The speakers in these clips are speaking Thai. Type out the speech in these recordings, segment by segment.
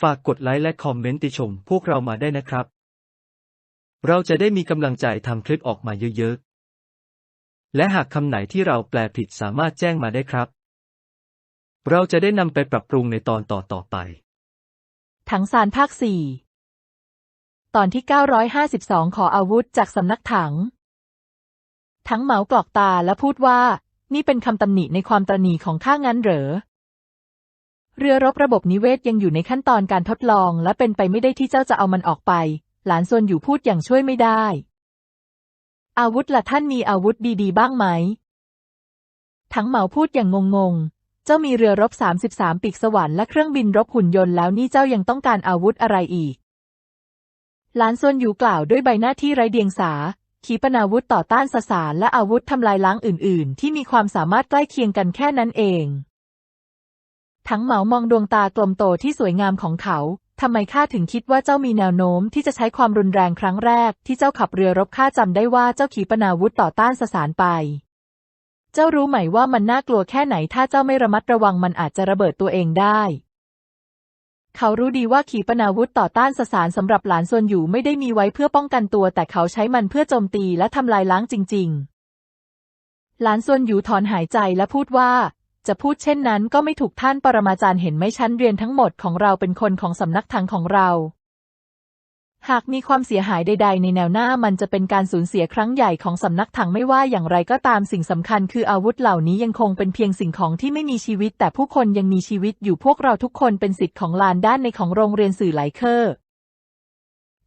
ฝากกดไลค์และคอมเมนต์ติชมพวกเรามาได้นะครับ เราจะได้มีกำลังใจทำคลิปออกมาเยอะๆ และหากคำไหนที่เราแปลผิดสามารถแจ้งมาได้ครับ เราจะได้นำไปปรับปรุงในตอนต่อๆไป ถังซานภาคสี่ตอนที่ 952 ขออาวุธจากสำนักถัง ทั้งเหมากรอกตาและพูดว่า นี่เป็นคำตำหนิในความตระหนี่ของข้างั้นเหรอ เรือรบระบบนิเวศยังอยู่ในขั้นตอนการทดลอง และเป็นไปไม่ได้ที่เจ้าจะเอามันออกไป หลานส่วนอยู่พูดอย่างช่วยไม่ได้ อาวุธละท่านมีอาวุธดีๆ บ้างไหม ทั้งเหมาพูดอย่างงงๆ เจ้ามีเรือรบ 33 ปีกสวรรค์และเครื่องบินรบหุ่นยนต์แล้วนี่เจ้ายังต้องการอาวุธอะไรอีก หลานส่วนอยู่กล่าวด้วยใบหน้าที่ไร้เดียงสา ขีปนาวุธต่อต้านสสารและอาวุธทำลายล้างอื่น ๆ ที่มีความสามารถใกล้เคียงกันแค่นั้นเอง ทั้งเหมามองดวงตากลมโตที่สวยงามของเขา ทำไมข้าถึงคิดว่าเจ้ามีแนวโน้มที่จะใช้ความรุนแรงครั้งแรก ที่เจ้าขับเรือรบข้าจำได้ว่าเจ้าขีปนาวุธต่อต้านสสารไป เจ้ารู้ไหมว่ามันน่ากลัวแค่ไหน ถ้าเจ้าไม่ระมัดระวังมันอาจจะระเบิดตัวเองได้ เขารู้ดีว่าขีปนาวุธต่อต้านสสารสำหรับหลานส่วนอยู่ไม่ได้มีไว้เพื่อป้องกันตัว แต่เขาใช้มันเพื่อโจมตีและทำลายล้างจริง ๆหลานส่วนอยู่ถอนหายใจและพูดว่า จะพูดเช่นนั้นก็ไม่ถูกท่านปรมาจารย์เห็นไหมชั้นเรียนทั้งหมดของเราเป็นคนของสำนักถังของเรา หากมีความเสียหายใด ๆ ในแนวหน้ามันจะเป็นการสูญเสียครั้งใหญ่ของสำนักถังไม่ว่าอย่างไรก็ตามสิ่งสำคัญคืออาวุธเหล่านี้ยังคงเป็นเพียงสิ่งของที่ไม่มีชีวิต แต่ผู้คนยังมีชีวิตอยู่พวกเราทุกคนเป็นสิทธิ์ของลานด้านในของโรงเรียนสื่อไหลเคอร์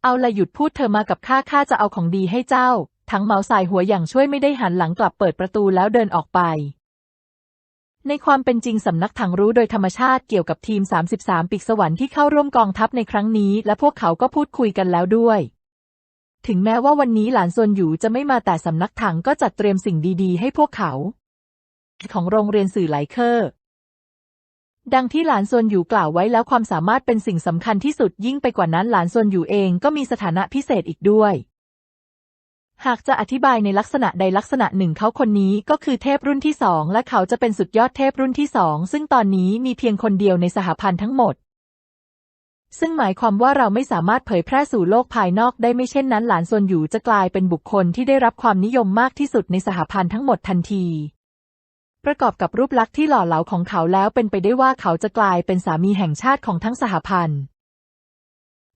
เอาละหยุดพูดเธอมากับข้าข้าจะเอาของดีให้เจ้า ทั้งเมาสายหัวอย่างช่วยไม่ได้หันหลังกลับเปิดประตูแล้วเดินออกไป ในความเป็นจริงสำนักถังรู้โดยธรรมชาติเกี่ยวกับทีม 33 ปีกสวรรค์ที่เข้าร่วมกองทัพในครั้งนี้ และพวกเขาก็พูดคุยกันแล้วด้วย ถึงแม้ว่าวันนี้หลานซวนอยู่จะไม่มาแต่สำนักถังก็จัดเตรียมสิ่งดีๆ ให้พวกเขา ของโรงเรียนสื่อไหลเคอร์ดังที่หลานซวนอยู่กล่าวไว้แล้วความสามารถเป็นสิ่งสำคัญที่สุดยิ่งไปกว่านั้นหลานซวนอยู่เองก็มีสถานะพิเศษอีกด้วย หากจะอธิบายในลักษณะใดลักษณะหนึ่งเขาคนนี้ก็คือเทพรุ่นที่สองและเขาจะเป็นสุดยอดเทพรุ่นที่สองซึ่งตอนนี้มีเพียงคนเดียวในสหพันธ์ทั้งหมด ซึ่งหมายความว่าเราไม่สามารถเผยแพร่สู่โลกภายนอกได้ไม่เช่นนั้น หลานซวนอยู่จะกลายเป็นบุคคลที่ได้รับความนิยมมากที่สุดในสหพันธ์ทั้งหมดทันที ประกอบกับรูปลักษณ์ที่หล่อเหลาของเขาแล้วเป็นไปได้ว่าเขาจะกลายเป็นสามีแห่งชาติของทั้งสหพันธ์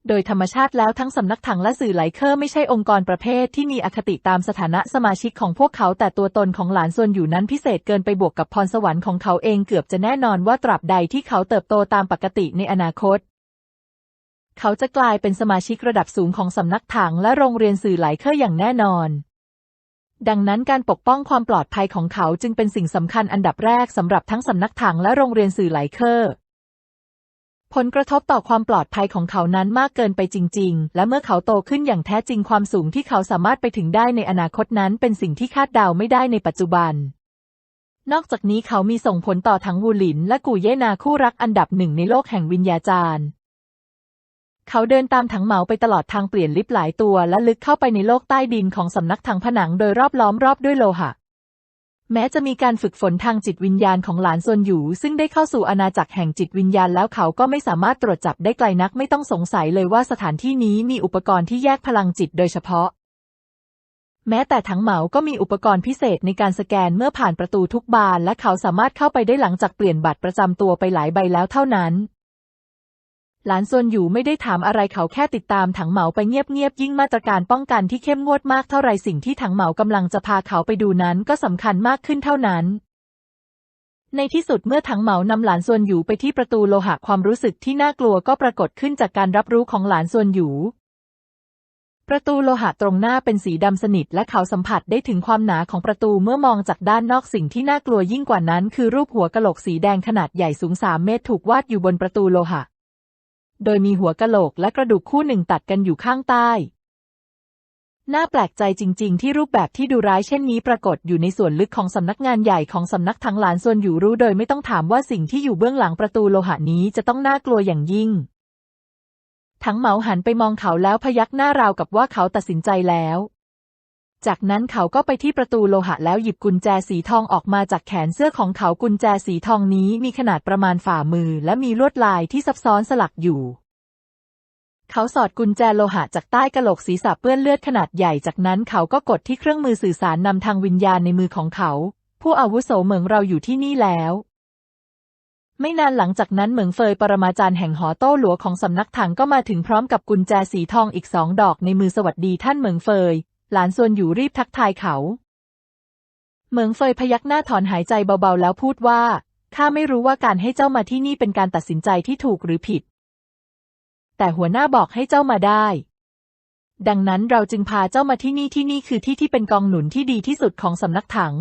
โดยธรรมชาติแล้วทั้งสำนักถังและสื่อไหลเคอร์ไม่ใช่องค์กรประเภทที่มีอคติตามสถานะสมาชิกของพวกเขา แต่ตัวตนของหลานส่วนอยู่นั้นพิเศษเกินไปบวกกับพรสวรรค์ของเขาเองเกือบจะแน่นอนว่าตราบใดที่เขาเติบโตตามปกติในอนาคต เขาจะกลายเป็นสมาชิกระดับสูงของสำนักถังและโรงเรียนสื่อไหลเคอร์อย่างแน่นอนดังนั้นการปกป้องความปลอดภัยของเขาจึงเป็นสิ่งสำคัญอันดับแรกสำหรับทั้งสำนักถังและโรงเรียนสื่อไหลเคอร์ ผลกระทบต่อความปลอดภัยของเขานั้นมากเกินไปจริง ๆ และเมื่อเขาโตขึ้นอย่างแท้จริงความสูงที่เขาสามารถไปถึงได้ในอนาคตนั้นเป็นสิ่งที่คาดเดาไม่ได้ในปัจจุบัน นอกจากนี้เขามีส่งผลต่อทั้งวูหลิน และกูเย่นาคู่รักอันดับหนึ่งในโลกแห่งวิญญาจารย์ เขาเดินตามถังเหมาไปตลอดทางเปลี่ยนลิฟต์หลายตัว และลึกเข้าไปในโลกใต้ดินของสำนักถังผนังโดยรอบล้อมรอบด้วยโลหะ แม้จะมีการฝึกฝนทางจิตวิญญาณของหลานซวนอยู่ซึ่งได้เข้าสู่อาณาจักรแห่งจิตวิญญาณแล้วเขาก็ไม่สามารถตรวจจับได้ไกลนักไม่ต้องสงสัยเลยว่าสถานที่นี้มีอุปกรณ์ที่แยกพลังจิตโดยเฉพาะ แม้แต่ถังเหมาก็มีอุปกรณ์พิเศษในการสแกนเมื่อผ่านประตูทุกบานและเขาสามารถเข้าไปได้หลังจากเปลี่ยนบัตรประจำตัวไปหลายใบแล้วเท่านั้น หลานซวนอยู่ไม่ได้ถามอะไรเขาแค่ติดตามถังเหมาไปเงียบๆยิ่งมาตรการป้องกันที่เข้มงวดมากเท่าไรสิ่งที่ถังเหมากำลังจะพาเขาไปดูนั้นก็สำคัญมากขึ้นเท่านั้น ในที่สุดเมื่อถังเหมานำหลานซวนอยู่ไปที่ประตูโลหะความรู้สึกที่น่ากลัวก็ปรากฏขึ้นจากการรับรู้ของหลานซวนอยู่ ประตูโลหะตรงหน้าเป็นสีดำสนิทและเขาสัมผัสได้ถึงความหนาของประตูเมื่อมองจากด้านนอกสิ่งที่น่ากลัวยิ่งกว่านั้น คือรูปหัวกะโหลกสีแดงขนาดใหญ่สูงสามเมตรถูกวาดอยู่บนประตูโลหะ โดยมีหัวกะโหลกและกระดูกคู่หนึ่งตัดกันอยู่ข้างใต้ น่าแปลกใจจริง ๆ ที่รูปแบบที่ดูร้ายเช่นนี้ปรากฏอยู่ในส่วนลึกของสำนักงานใหญ่ของสำนักทั้งหลานส่วนอยู่รู้โดยไม่ต้องถามว่าสิ่งที่อยู่เบื้องหลังประตูโลหะนี้จะต้องน่ากลัวอย่างยิ่ง ทั้งเหมาหันไปมองเขาแล้วพยักหน้าราวกับว่าเขาตัดสินใจแล้ว จากนั้นเขาก็ไปที่ประตูโลหะแล้วหยิบกุญแจสีทองออกมาจากแขนเสื้อของเขากุญแจสีทองนี้มีขนาดประมาณฝ่ามือและมีลวดลายที่ซับซ้อนสลักอยู่ เขาสอดกุญแจโลหะจากใต้กระโหลกศีรษะเปื้อนเลือดขนาดใหญ่ จากนั้นเขาก็กดที่เครื่องมือสื่อสารนำทางวิญญาณในมือของเขา ผู้อาวุโสเหมืองเราอยู่ที่นี่แล้วไม่นานหลังจากนั้นเหมืองเฟยปรมาจารย์แห่งหอโต้หลัวของสำนักถังก็มาถึงพร้อมกับกุญแจสีทองอีกสองดอกในมือสวัสดีท่านเหมืองเฟย หลานส่วนอยู่รีบทักทายเขา เหมืองเฟยพยักหน้าถอนหายใจเบาๆ แล้วพูดว่า ข้าไม่รู้ว่าการให้เจ้ามาที่นี่เป็นการตัดสินใจที่ถูกหรือผิด แต่หัวหน้าบอกให้เจ้ามาได้ ดังนั้นเราจึงพาเจ้ามาที่นี่ที่นี่คือที่ที่เป็นกองหนุนที่ดีที่สุดของสำนักถัง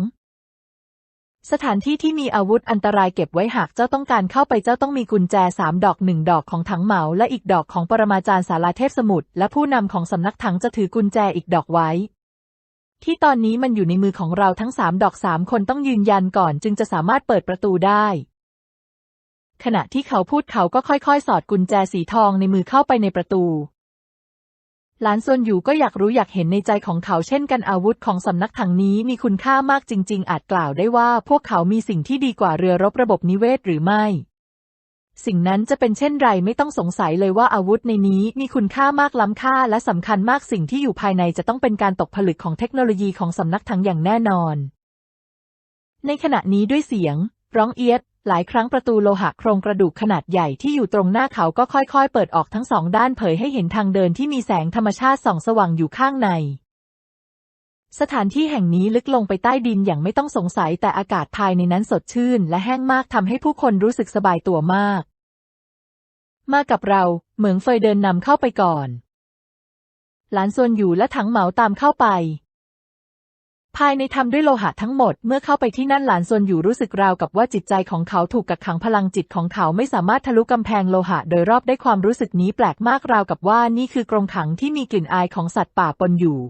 สถานที่ที่มีอาวุธอันตรายเก็บไว้หากเจ้าต้องการเข้าไปเจ้าต้องมีกุญแจสามดอกหนึ่งดอกของถังเหมาและอีกดอกของปรมาจารย์สาราเทพสมุทรและผู้นำของสำนักถังจะถือกุญแจอีกดอกไว้ ที่ตอนนี้มันอยู่ในมือของเราทั้งสามดอกสามคนต้องยืนยันก่อนจึงจะสามารถเปิดประตูได้ ขณะที่เขาพูดเขาก็ค่อยๆ สอดกุญแจสีทองในมือเข้าไปในประตู หลานส่วนอยู่ก็อยากรู้อยากเห็นในใจของเขาเช่นกันอาวุธของสำนักถังนี้มีคุณค่ามากจริง ๆ อาจกล่าวได้ว่าพวกเขามีสิ่งที่ดีกว่าเรือรบระบบนิเวศหรือไม่ สิ่งนั้นจะเป็นเช่นไรไม่ต้องสงสัยเลยว่าอาวุธในนี้มีคุณค่ามากล้ำค่าและสำคัญมากสิ่งที่อยู่ภายในจะต้องเป็นการตกผลึกของเทคโนโลยีของสำนักถังอย่างแน่นอน ในขณะนี้ด้วยเสียง ร้องเอียด หลายครั้งประตูโลหะโครงกระดูกขนาดใหญ่ที่อยู่ตรงหน้าเขาก็ค่อยๆ เปิดออกทั้งสองด้านเผยให้เห็นทางเดินที่มีแสงธรรมชาติส่องสว่างอยู่ข้างใน สถานที่แห่งนี้ลึกลงไปใต้ดินอย่างไม่ต้องสงสัยแต่อากาศภายในนั้นสดชื่น และแห้งมากทำให้ผู้คนรู้สึกสบายตัวมาก มากับเรา เหมืองเฟยเดินนำเข้าไปก่อน หลานส่วนอยู่และถังเหมาตามเข้าไป ภายในทำด้วยโลหะทั้งหมด เมื่อเข้าไปที่นั่นหลานส่วนอยู่รู้สึกราวกับว่าจิตใจของเขาถูกกักขังพลังจิตของเขาไม่สามารถทะลุกำแพงโลหะ โดยรอบได้ความรู้สึกนี้แปลกมากราวกับว่านี่คือกรงขังที่มีกลิ่นอายของสัตว์ป่าปนอยู่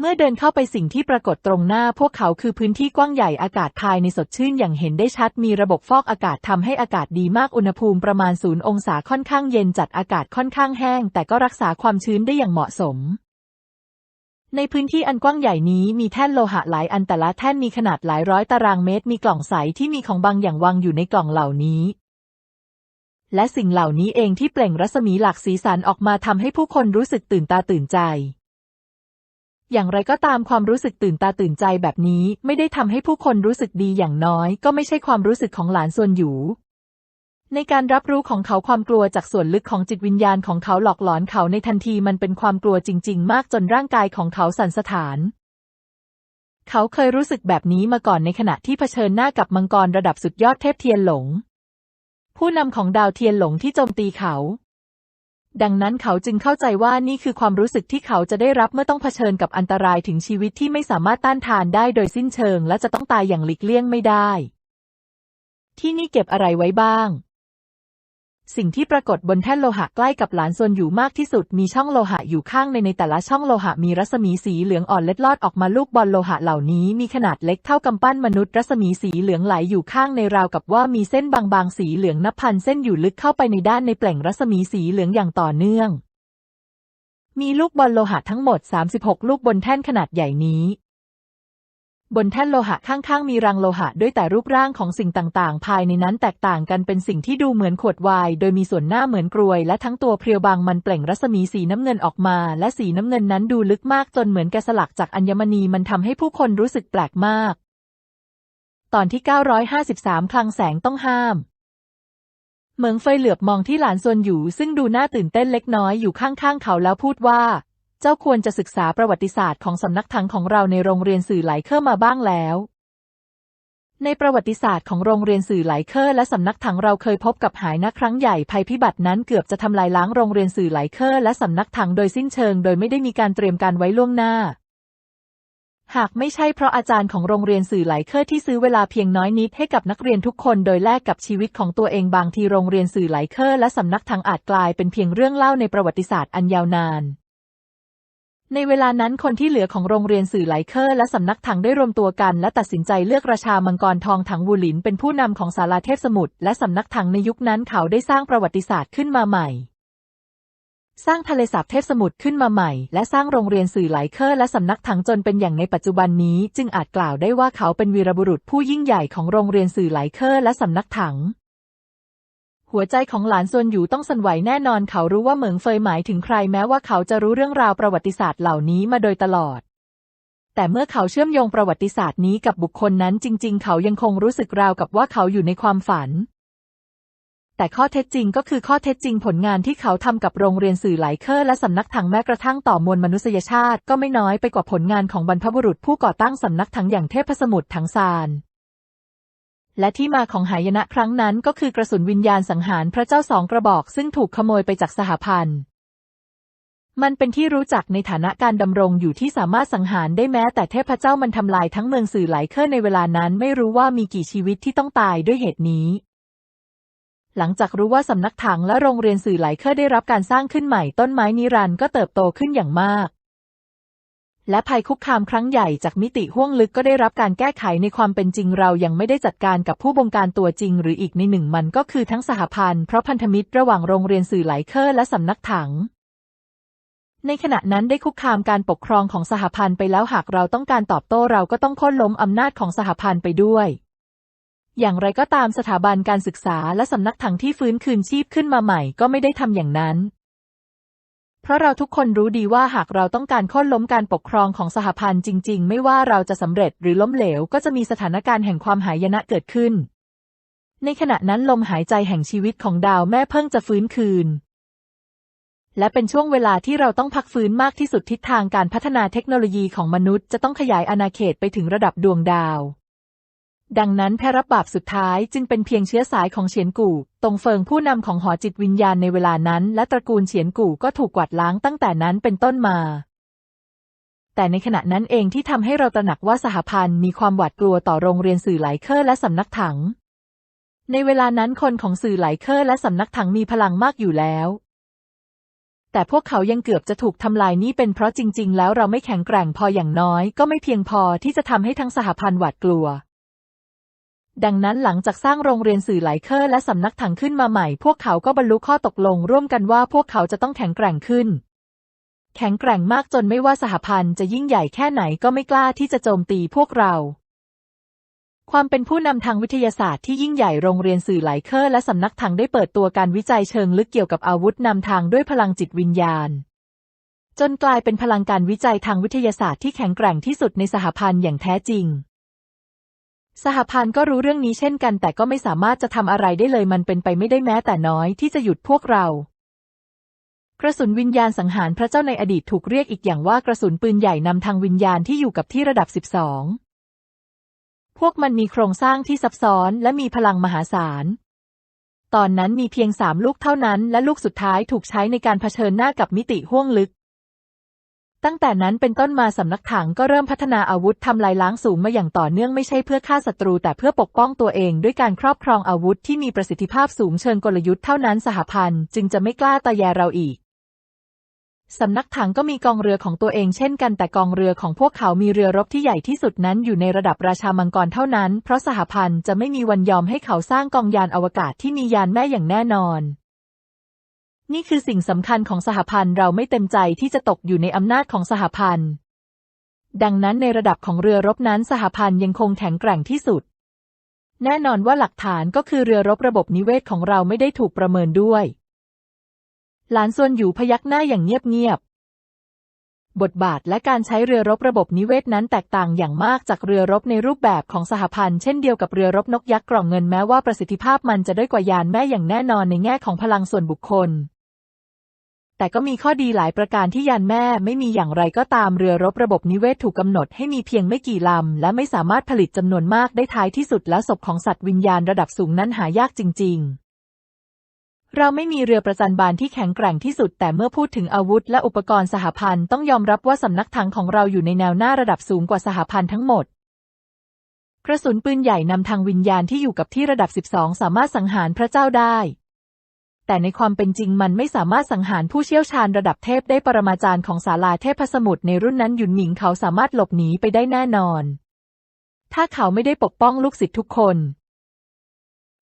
เมื่อเดินเข้าไปสิ่งที่ปรากฏตรงหน้าพวกเขาคือพื้นที่กว้างใหญ่อากาศภายในสดชื่นอย่างเห็นได้ชัดมีระบบฟอกอากาศทำให้อากาศดีมากอุณหภูมิประมาณศูนย์องศาค่อนข้างเย็นจัดอากาศค่อนข้างแห้ง แต่ก็รักษาความชื้นได้อย่างเหมาะสม ในพื้นที่อันกว้างใหญ่นี้มีแท่นโลหะหลายอันแต่ละแท่นมีขนาดหลายร้อยตารางเมตร มีกล่องใสที่มีของบางอย่างวางอยู่ในกล่องเหล่านี้ และสิ่งเหล่านี้เองที่เปล่งรัศมีหลากสีสันออกมาทำให้ผู้คนรู้สึกตื่นตาตื่นใจ อย่างไรก็ตามความรู้สึกตื่นตาตื่นใจแบบนี้ไม่ได้ทำให้ผู้คนรู้สึกดีอย่างน้อย ก็ไม่ใช่ความรู้สึกของหลานส่วนอยู่ ในการรับรู้ของเขาความกลัวจากส่วนลึกของจิตวิญญาณของเขาหลอกหลอนเขาในทันทีมันเป็นความกลัวจริง ๆ มากจนร่างกายของเขาสั่นสะท้าน เขาเคยรู้สึกแบบนี้มาก่อนในขณะที่เผชิญหน้ากับมังกรระดับสุดยอดเทพเทียนหลง ผู้นำของดาวเทียนหลงที่โจมตีเขา ดังนั้นเขาจึงเข้าใจว่านี่คือความรู้สึกที่เขาจะได้รับเมื่อต้องเผชิญกับอันตรายถึงชีวิตที่ไม่สามารถต้านทานได้โดยสิ้นเชิง และจะต้องตายอย่างหลีกเลี่ยงไม่ได้ ที่นี่เก็บอะไรไว้บ้าง สิ่งที่ปรากฏบนแท่นโลหะใกล้กับหลานซนอยู่มากที่สุด มีช่องโลหะอยู่ข้างในในแต่ละช่องโลหะมีรัศมีสีเหลืองอ่อนเล็ดลอดออกมาลูกบอลโลหะเหล่านี้มีขนาดเล็กเท่ากำปั้นมนุษย์รัศมีสีเหลืองไหลอยู่ข้างในราวกับว่ามีเส้นบางๆสีเหลืองนับพันเส้นอยู่ลึกเข้าไปในด้านในแปล่งรัศมีสีเหลืองอย่างต่อเนื่อง มีลูกบอลโลหะทั้งหมด 36 ลูกบนแท่นขนาดใหญ่นี้ บนแท่นโลหะข้างๆ มีรังโลหะด้วยแต่รูปร่างของสิ่งต่างๆ ภายในนั้นแตกต่างกันเป็นสิ่งที่ดูเหมือนขวดไวน์โดยมีส่วนหน้าเหมือนกรวย และทั้งตัวเพรียวบางมันเปล่งรัศมีสีน้ำเงินออกมา และสีน้ำเงินนั้นดูลึกมากจนเหมือนแกะสลักจากอัญมณีมันทำให้ผู้คนรู้สึกแปลกมาก ตอนที่ 953 คลังแสงต้องห้ามเหมิงเฟยเหลือบมองที่หลานซวนอยู่ซึ่งดูน่าตื่นเต้นเล็กน้อยอยู่ข้างๆเขาแล้วพูดว่า เจ้าควรจะศึกษาประวัติศาสตร์ของสำนักถังของเราในโรงเรียนสื่อไหลเคอร์มาบ้างแล้วในประวัติศาสตร์ของโรงเรียนสื่อไหลเคอร์และสำนักถังเราเคยพบกับหายนะครั้งใหญ่ภัยพิบัตินั้นเกือบจะทำลายล้างโรงเรียนสื่อไหลเคอร์และสำนักถังโดยสิ้นเชิง โดยไม่ได้มีการเตรียมการไว้ล่วงหน้า หากไม่ใช่เพราะอาจารย์ของโรงเรียนสื่อไหลเคอร์ที่ซื้อเวลาเพียงน้อยนิดให้กับนักเรียนทุกคนโดยแลกกับชีวิตของตัวเองบางทีโรงเรียนสื่อไหลเคอร์และสำนักถังอาจกลายเป็นเพียงเรื่องเล่าในประวัติศาสตร์อันยาวนาน ในเวลานั้นคนที่เหลือของโรงเรียนสื่อไหลเคอร์และสำนักถังได้รวมตัวกัน และตัดสินใจเลือกราชามังกรทองถังวูหลิน เป็นผู้นำของศาลาเทพสมุทรและสำนักถังในยุคนั้นเขาได้สร้างประวัติศาสตร์ขึ้นมาใหม่ สร้างทะเลสาบเทพสมุทรขึ้นมาใหม่ และสร้างโรงเรียนสื่อไหลเคอร์และสำนักถังจนเป็นอย่างในปัจจุบันนี้ จึงอาจกล่าวได้ว่าเขาเป็นวีรบุรุษผู้ยิ่งใหญ่ของโรงเรียนสื่อไหลเคอร์และสำนักถัง หัวใจของหลานซวนอยู่ต้องสั่นไหวแน่นอนเขารู้ว่าเหมิงเฟยหมายถึงใครแม้ว่าเขาจะรู้เรื่องราวประวัติศาสตร์เหล่านี้มาโดยตลอด แต่เมื่อเขาเชื่อมโยงประวัติศาสตร์นี้กับบุคคลนั้นจริง ๆ เขายังคงรู้สึกราวกับว่าเขาอยู่ในความฝัน แต่ข้อเท็จจริงก็คือข้อเท็จจริงผลงานที่เขาทำกับโรงเรียนสื่อหลายเคอร์และสำนักถังแม้กระทั่งต่อมวลมนุษยชาติ ก็ไม่น้อยไปกว่าผลงานของบรรพบุรุษผู้ก่อตั้งสำนักถังอย่างเทพสมุทรถังซาน และที่มาของหายนะครั้งนั้นก็คือกระสุนวิญญาณสังหารพระเจ้าสองกระบอกซึ่งถูกขโมยไปจากสหพันธ์ มันเป็นที่รู้จักในฐานะการดำรงอยู่ที่สามารถสังหารได้แม้แต่เทพเจ้ามันทำลายทั้งเมืองสื่อหลายเคอร์ในเวลานั้นไม่รู้ว่ามีกี่ชีวิตที่ต้องตายด้วยเหตุนี้หลังจากรู้ว่าสำนักถังและโรงเรียนสื่อหลายเคอร์ได้รับการสร้างขึ้นใหม่ต้นไม้นิรันด์ก็เติบโตขึ้นอย่างมาก และภัยคุกคามครั้งใหญ่จากมิติห้วงลึกก็ได้รับการแก้ไขในความเป็นจริงเรายังไม่ได้จัดการกับผู้บงการตัวจริง หรืออีกในหนึ่งมันก็คือทั้งสหพันธ์เพราะพันธมิตรระหว่างโรงเรียนสื่อหลายเคอร์และสำนักถัง ในขณะนั้นได้คุกคามการปกครองของสหพันธ์ไปแล้วหากเราต้องการตอบโต้เราก็ต้องโค่นล้มอำนาจของสหพันธ์ไปด้วยอย่างไรก็ตามสถาบันการศึกษาและสำนักถังที่ฟื้นคืนชีพขึ้นมาใหม่ก็ไม่ได้ทำอย่างนั้น เพราะเราทุกคนรู้ดีว่าหากเราต้องการค่นล้มการปกครองของสหพันธ์จริง ๆ ไม่ว่าเราจะสำเร็จหรือล้มเหลว ก็จะมีสถานการณ์แห่งความหายนะเกิดขึ้น ในขณะนั้นลมหายใจแห่งชีวิตของดาวแม่เพิ่งจะฟื้นคืน และเป็นช่วงเวลาที่เราต้องพักฟื้นมากที่สุดทิศทางการพัฒนาเทคโนโลยีของมนุษย์จะต้องขยายอาณาเขตไปถึงระดับดวงดาว ดังนั้นแพรับบาปสุดท้ายจึงเป็นเพียงเชื้อสายของเฉียนกู่ ตรงเฟิงผู้นำของหอจิตวิญญาณในเวลานั้น และตระกูลเฉียนกู่ก็ถูกกวาดล้างตั้งแต่นั้นเป็นต้นมา แต่ในขณะนั้นเองที่ทำให้เราตระหนักว่าสหพันธ์มีความหวาดกลัวต่อโรงเรียนสื่อหลายเคอร์และสำนักถัง ในเวลานั้นคนของสื่อหลายเคอร์และสำนักถังมีพลังมากอยู่แล้ว แต่พวกเขายังเกือบจะถูกทำลายนี่เป็นเพราะจริง ๆ แล้วเราไม่แข็งแกร่งพออย่างน้อย ก็ไม่เพียงพอที่จะทำให้ทั้งสหพันธ์หวาดกลัว ดังนั้นหลังจากสร้างโรงเรียนสื่อหลายเคอร์และสำนักถังขึ้นมาใหม่ พวกเขาก็บรรลุข้อตกลงร่วมกันว่าพวกเขาจะต้องแข็งแกร่งขึ้น แข็งแกร่งมากจนไม่ว่าสหพันธ์จะยิ่งใหญ่แค่ไหนก็ไม่กล้าที่จะโจมตีพวกเรา ความเป็นผู้นำทางวิทยาศาสตร์ที่ยิ่งใหญ่โรงเรียนสื่อหลายเคอร์และสำนักถังได้เปิดตัวการวิจัยเชิงลึกเกี่ยวกับอาวุธนำทางด้วยพลังจิตวิญญาณจนกลายเป็นพลังการวิจัยทางวิทยาศาสตร์ที่แข็งแกร่งที่สุดในสหพันธ์อย่างแท้จริง สหพันธ์ก็รู้เรื่องนี้เช่นกัน แต่ก็ไม่สามารถจะทำอะไรได้เลยมันเป็นไปไม่ได้แม้แต่น้อยที่จะหยุดพวกเรา กระสุนวิญญาณสังหารพระเจ้าในอดีตถูกเรียกอีกอย่างว่ากระสุนปืนใหญ่นำทางวิญญาณที่อยู่กับที่ระดับ 12 พวกมันมีโครงสร้างที่ซับซ้อนและมีพลังมหาศาล ตอนนั้นมีเพียงสามลูกเท่านั้น และลูกสุดท้ายถูกใช้ในการเผชิญหน้ากับมิติห้วงลึก ตั้งแต่นั้นเป็นต้นมาสำนักถังก็เริ่มพัฒนาอาวุธทำลายล้างสูงมาอย่างต่อเนื่องไม่ใช่เพื่อฆ่าศัตรู แต่เพื่อปกป้องตัวเองด้วยการครอบครองอาวุธที่มีประสิทธิภาพสูงเชิงกลยุทธ์เท่านั้นสหพันธ์จึงจะไม่กล้าตะแยเราอีกสำนักถังก็มีกองเรือของตัวเองเช่นกันแต่กองเรือของพวกเขามีเรือรบที่ใหญ่ที่สุดนั้นอยู่ในระดับราชามังกรเท่านั้น เพราะสหพันธ์จะไม่มีวันยอมให้เขาสร้างกองยานอวกาศที่มียานแม่อย่างแน่นอน นี่คือสิ่งสำคัญของสหพันธ์เราไม่เต็มใจที่จะตกอยู่ในอำนาจของสหพันธ์ ดังนั้นในระดับของเรือรบนั้นสหพันธ์ยังคงแข็งแกร่งที่สุด แน่นอนว่าหลักฐานก็คือเรือรบระบบนิเวศของเราไม่ได้ถูกประเมินด้วย หลานส่วนอยู่พยักหน้าอย่างเงียบๆ บทบาทและการใช้เรือรบระบบนิเวศนั้นแตกต่างอย่างมากจากเรือรบในรูปแบบของสหพันธ์เช่นเดียวกับเรือรบนกยักษ์กล่องเงินแม้ว่าประสิทธิภาพมันจะด้อยกว่ายานแม่อย่างแน่นอนในแง่ของพลังส่วนบุคคล แต่ก็มีข้อดีหลายประการที่ยานแม่ไม่มีอย่างไรก็ตามเรือรบระบบนิเวศถูกกำหนดให้มีเพียงไม่กี่ลำ และไม่สามารถผลิตจำนวนมากได้ท้ายที่สุดและศพของสัตว์วิญญาณระดับสูงนั้นหายากจริง ๆเราไม่มีเรือประจันบานที่แข็งแกร่งที่สุด แต่เมื่อพูดถึงอาวุธและอุปกรณ์สหพันธ์ต้องยอมรับว่าสำนักถังของเราอยู่ในแนวหน้าระดับสูงกว่าสหพันธ์ทั้งหมด กระสุนปืนใหญ่นำทางวิญญาณที่อยู่กับที่ระดับ 12 สามารถสังหารพระเจ้าได้ แต่ในความเป็นจริงมันไม่สามารถสังหารผู้เชี่ยวชาญระดับเทพได้ปรมาจารย์ของศาลาเทพสมุทรในรุ่นนั้นหยุนหมิงเขาสามารถหลบหนีไปได้แน่นอน ถ้าเขาไม่ได้ปกป้องลูกศิษย์ทุกคน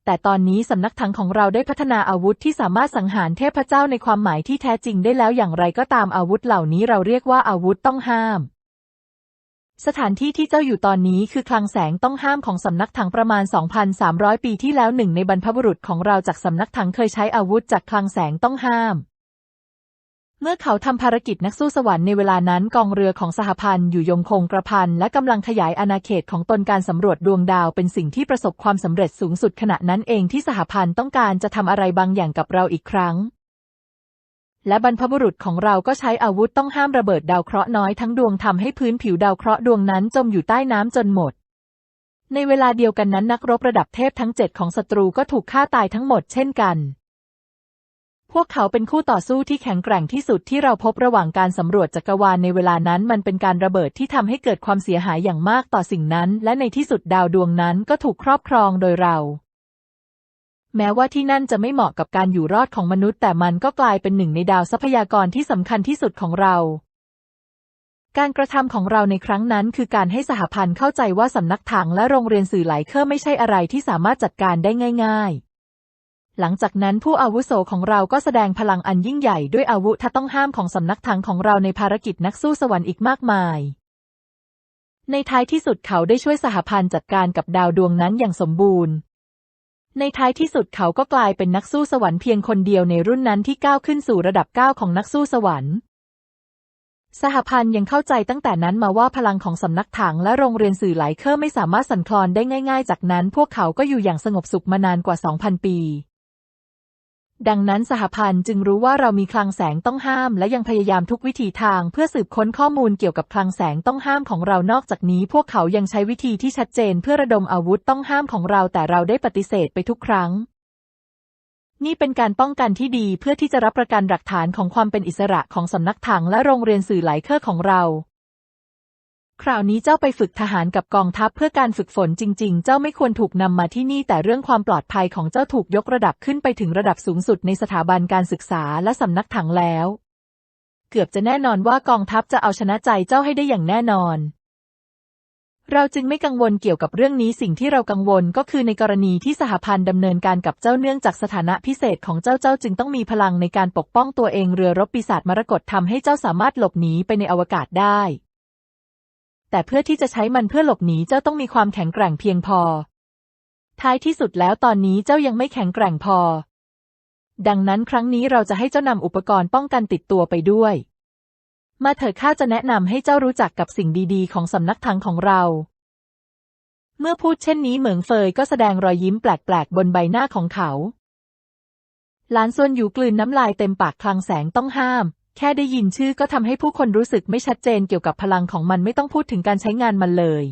แต่ตอนนี้สำนักถังของเราได้พัฒนาอาวุธที่สามารถสังหารเทพเจ้าในความหมายที่แท้จริงได้แล้วอย่างไรก็ตามอาวุธเหล่านี้เราเรียกว่าอาวุธต้องห้าม สถานที่ที่เจ้าอยู่ตอนนี้คือคลังแสงต้องห้ามของสำนักถังประมาณ 2,300 ปีที่แล้วหนึ่งในบรรพบุรุษของเราจากสำนักถังเคยใช้อาวุธจากคลังแสงต้องห้าม เมื่อเขาทำภารกิจนักสู้สวรรค์ในเวลานั้นกองเรือของสหพันธ์อยู่ยงคงกระพันและกำลังขยายอาณาเขตของตนการสำรวจดวงดาวเป็นสิ่งที่ประสบความสำเร็จสูงสุดขณะนั้นเองที่สหพันธ์ต้องการจะทำอะไรบางอย่างกับเราอีกครั้ง และบรรพบุรุษของเราก็ใช้อาวุธต้องห้ามระเบิดดาวเคราะห์น้อยทั้งดวงทำให้พื้นผิวดาวเคราะห์ดวงนั้นจมอยู่ใต้น้ำจนหมด ในเวลาเดียวกันนั้นนักรบระดับเทพทั้งเจ็ดของศัตรูก็ถูกฆ่าตายทั้งหมดเช่นกัน พวกเขาเป็นคู่ต่อสู้ที่แข็งแกร่งที่สุดที่เราพบระหว่างการสำรวจจักรวาลในเวลานั้นมันเป็นการระเบิดที่ทำให้เกิดความเสียหายอย่างมากต่อสิ่งนั้น และในที่สุดดาวดวงนั้นก็ถูกครอบครองโดยเรา แม้ว่าที่นั่นจะไม่เหมาะกับการอยู่รอดของมนุษย์ แต่มันก็กลายเป็นหนึ่งในดาวทรัพยากรที่สำคัญที่สุดของเรา การกระทำของเราในครั้งนั้น คือการให้สหพันธ์เข้าใจว่าสำนักถังและโรงเรียนสื่อไหลเคอร์ไม่ใช่อะไรที่สามารถจัดการได้ง่าย ๆหลังจากนั้นผู้อาวุโสของเราก็แสดงพลังอันยิ่งใหญ่ด้วยอาวุธต้องห้ามของสำนักถังของเราในภารกิจนักสู้สวรรค์อีกมากมาย ในท้ายที่สุดเขาได้ช่วยสหพันธ์จัดการกับดาวดวงนั้นอย่างสมบูรณ์ ในท้ายที่สุดเขาก็กลายเป็นนักสู้สวรรค์เพียงคนเดียวในรุ่นนั้นที่ก้าวขึ้นสู่ระดับเก้าของนักสู้สวรรค์สหพันธ์ยังเข้าใจตั้งแต่นั้นมาว่าพลังของสำนักถังและโรงเรียนสื่อไหลเคอร์ไม่สามารถสั่นคลอนได้ง่าย ๆ จากนั้นพวกเขาก็อยู่อย่างสงบสุขมานานกว่า 2,000 ปี ดังนั้นสหพันธ์จึงรู้ว่าเรามีคลังแสงต้องห้าม และยังพยายามทุกวิถีทางเพื่อสืบค้นข้อมูลเกี่ยวกับคลังแสงต้องห้ามของเรานอกจากนี้ พวกเขายังใช้วิธีที่ชัดเจนเพื่อระดมอาวุธต้องห้ามของเราแต่เราได้ปฏิเสธไปทุกครั้ง นี่เป็นการป้องกันที่ดีเพื่อที่จะรับประกันหลักฐานของความเป็นอิสระของสำนักถังและโรงเรียนสื่อไหลเคอร์ของเรา คราวนี้เจ้าไปฝึกทหารกับกองทัพเพื่อการฝึกฝนจริง ๆ เจ้าไม่ควรถูกนำมาที่นี่ แต่เรื่องความปลอดภัยของเจ้าถูกยกระดับขึ้นไปถึงระดับสูงสุดในสถาบันการศึกษาและสำนักถังแล้ว เกือบจะแน่นอนว่ากองทัพจะเอาชนะใจเจ้าให้ได้อย่างแน่นอน เราจึงไม่กังวลเกี่ยวกับเรื่องนี้สิ่งที่เรากังวลก็คือในกรณีที่สหพันธ์ดำเนินการกับเจ้าเนื่องจากสถานะพิเศษของเจ้าเจ้าจึงต้องมีพลังในการปกป้องตัวเองเรือรบปีศาจมรกตทำให้เจ้าสามารถหลบหนีไปในอวกาศได้ แต่เพื่อที่จะใช้มันเพื่อหลบหนีเจ้าต้องมีความแข็งแกร่งเพียงพอ ท้ายที่สุดแล้วตอนนี้เจ้ายังไม่แข็งแกร่งพอ ดังนั้นครั้งนี้เราจะให้เจ้านำอุปกรณ์ป้องกันติดตัวไปด้วย มาเถิดข้าจะแนะนำให้เจ้ารู้จักกับสิ่งดีๆ ของสำนักถังของเรา เมื่อพูดเช่นนี้เหมิงเฟยก็แสดงรอยยิ้มแปลกๆ บนใบหน้าของเขาหลานส่วนอยู่กลืนน้ำลายเต็มปากคลังแสงต้องห้าม แค่ได้ยินชื่อก็ทำให้ผู้คนรู้สึกไม่ชัดเจนเกี่ยวกับพลังของมันไม่ต้องพูดถึงการใช้งานมันเลย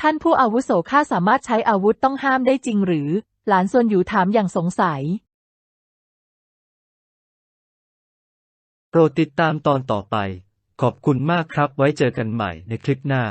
ท่านผู้อาวุโสข้าสามารถใช้อาวุธต้องห้ามได้จริงหรือ หลานส่วนอยู่ถามอย่างสงสัย โปรดติดตามตอนต่อไป ขอบคุณมากครับไว้เจอกันใหม่ในคลิปหน้า